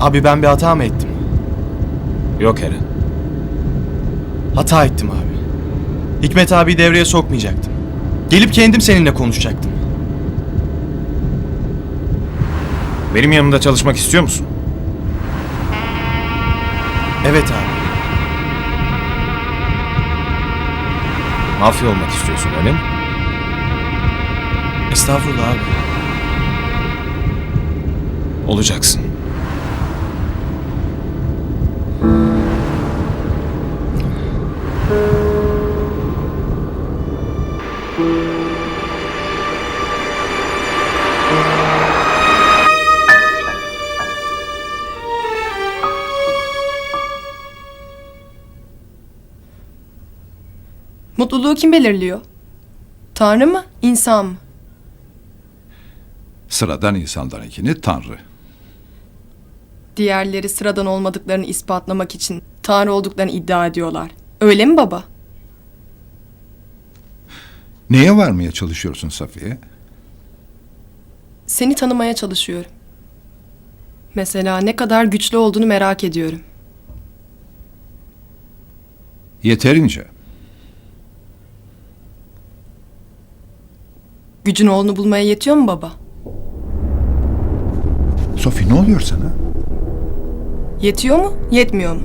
Abi ben bir hata mı ettim? Yok Eren. Hata ettim abi. Hikmet abi devreye sokmayacaktım. Gelip kendim seninle konuşacaktım. Benim yanımda çalışmak istiyor musun? Evet abi. Mafya olmak istiyorsun öyle mi? Estağfurullah abi. Olacaksın. Mutluluğu kim belirliyor? Tanrı mı, insan mı? Sıradan insanlarınkini Tanrı. Diğerleri sıradan olmadıklarını ispatlamak için Tanrı olduklarını iddia ediyorlar. Öyle mi baba? Neye varmaya çalışıyorsun Safiye? Seni tanımaya çalışıyorum. Mesela ne kadar güçlü olduğunu merak ediyorum. Yeterince. Gücün oğlunu bulmaya yetiyor mu baba? Sofi ne oluyor sana? Yetiyor mu, yetmiyor mu?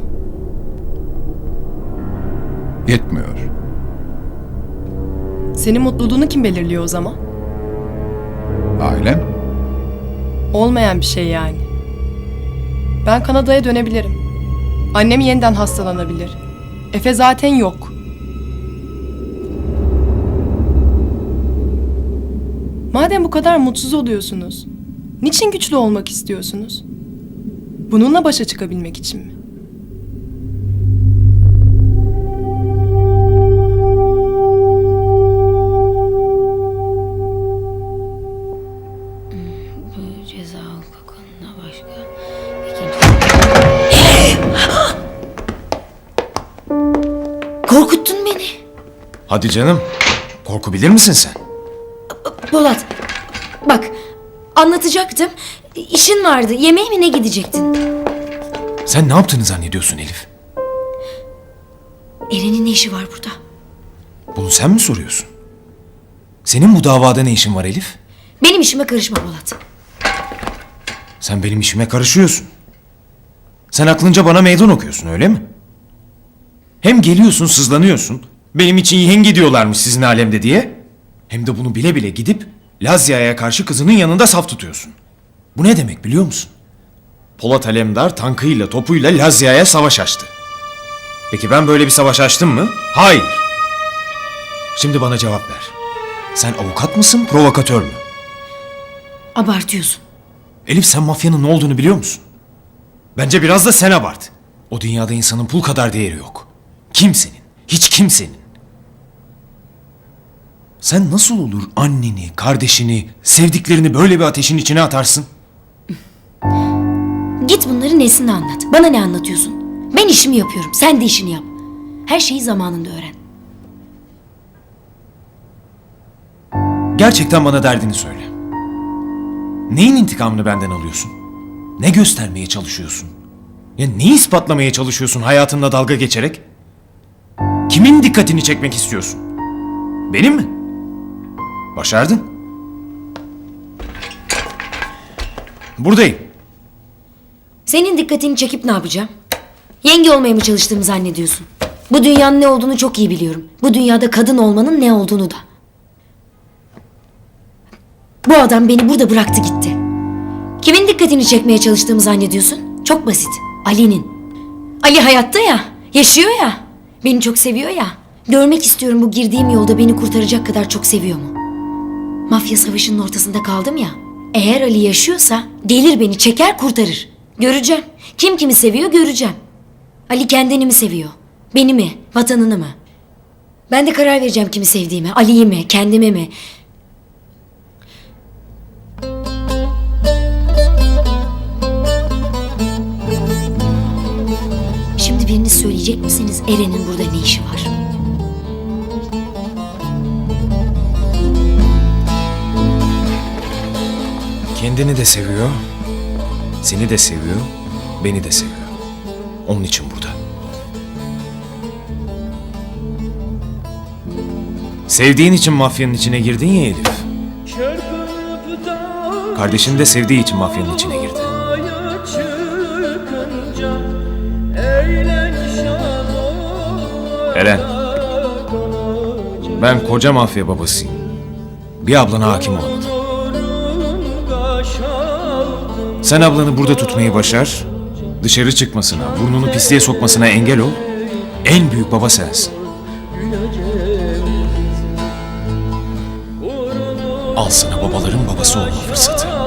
Yetmiyor. Senin mutluluğunu kim belirliyor o zaman? Ailem? Olmayan bir şey yani. Ben Kanada'ya dönebilirim. Annem yeniden hastalanabilir. Efe zaten yok. Madem bu kadar mutsuz oluyorsunuz, niçin güçlü olmak istiyorsunuz? Bununla başa çıkabilmek için mi? Bu ceza hukukunda başka ikinci... Korkuttun beni. Hadi canım. Korku bilir misin sen? Polat, bak anlatacaktım. İşin vardı. Yemeğe mi ne gidecektin? Sen ne yaptığını zannediyorsun Elif? Eren'in ne işi var burada? Bunu sen mi soruyorsun? Senin bu davada ne işin var Elif? Benim işime karışma Polat. Sen benim işime karışıyorsun. Sen aklınca bana meydan okuyorsun öyle mi? Hem geliyorsun sızlanıyorsun. Benim için yenge diyorlarmış sizin alemde diye. Hem de bunu bile bile gidip Lazya'ya karşı kızının yanında saf tutuyorsun. Bu ne demek biliyor musun? Polat Alemdar tankıyla topuyla Lazya'ya savaş açtı. Peki ben böyle bir savaş açtım mı? Hayır. Şimdi bana cevap ver. Sen avukat mısın, provokatör mü? Abartıyorsun. Elif sen mafyanın ne olduğunu biliyor musun? Bence biraz da sen abart. O dünyada insanın pul kadar değeri yok. Kimsenin, hiç kimsenin. Sen nasıl olur anneni, kardeşini, sevdiklerini böyle bir ateşin içine atarsın? Git bunları Nesin'e anlat. Bana ne anlatıyorsun? Ben işimi yapıyorum. Sen de işini yap. Her şeyi zamanında öğren. Gerçekten bana derdini söyle. Neyin intikamını benden alıyorsun? Ne göstermeye çalışıyorsun? Ya neyi ispatlamaya çalışıyorsun hayatınla dalga geçerek? Kimin dikkatini çekmek istiyorsun? Benim mi? Başardın. Buradayım. Senin dikkatini çekip ne yapacağım? Yenge olmaya mı çalıştığımı zannediyorsun? Bu dünyanın ne olduğunu çok iyi biliyorum. Bu dünyada kadın olmanın ne olduğunu da. Bu adam beni burada bıraktı gitti. Kimin dikkatini çekmeye çalıştığımı zannediyorsun? Çok basit. Ali'nin. Ali hayatta ya. Yaşıyor ya. Beni çok seviyor ya. Görmek istiyorum bu girdiğim yolda beni kurtaracak kadar çok seviyor mu? Mafya savaşının ortasında kaldım ya. Eğer Ali yaşıyorsa gelir beni çeker kurtarır. Göreceğim. Kim kimi seviyor göreceğim. Ali kendini mi seviyor? Beni mi? Vatanını mı? Ben de karar vereceğim kimi sevdiğime. Ali'yi mi? Kendimi mi? Şimdi biriniz söyleyecek misiniz Eren'in burada ne işi var? Kendini de seviyor. Seni de seviyor. Beni de seviyor. Onun için burada. Sevdiğin için mafyanın içine girdin ya Elif. Kardeşin de sevdiği için mafyanın içine girdi. Eren. Ben koca mafya babasıyım. Bir ablana hakim olamadım. Sen ablanı burada tutmayı başar, dışarı çıkmasına, burnunu pisliğe sokmasına engel ol. En büyük baba sensin. Al sana babaların babası olma fırsatı.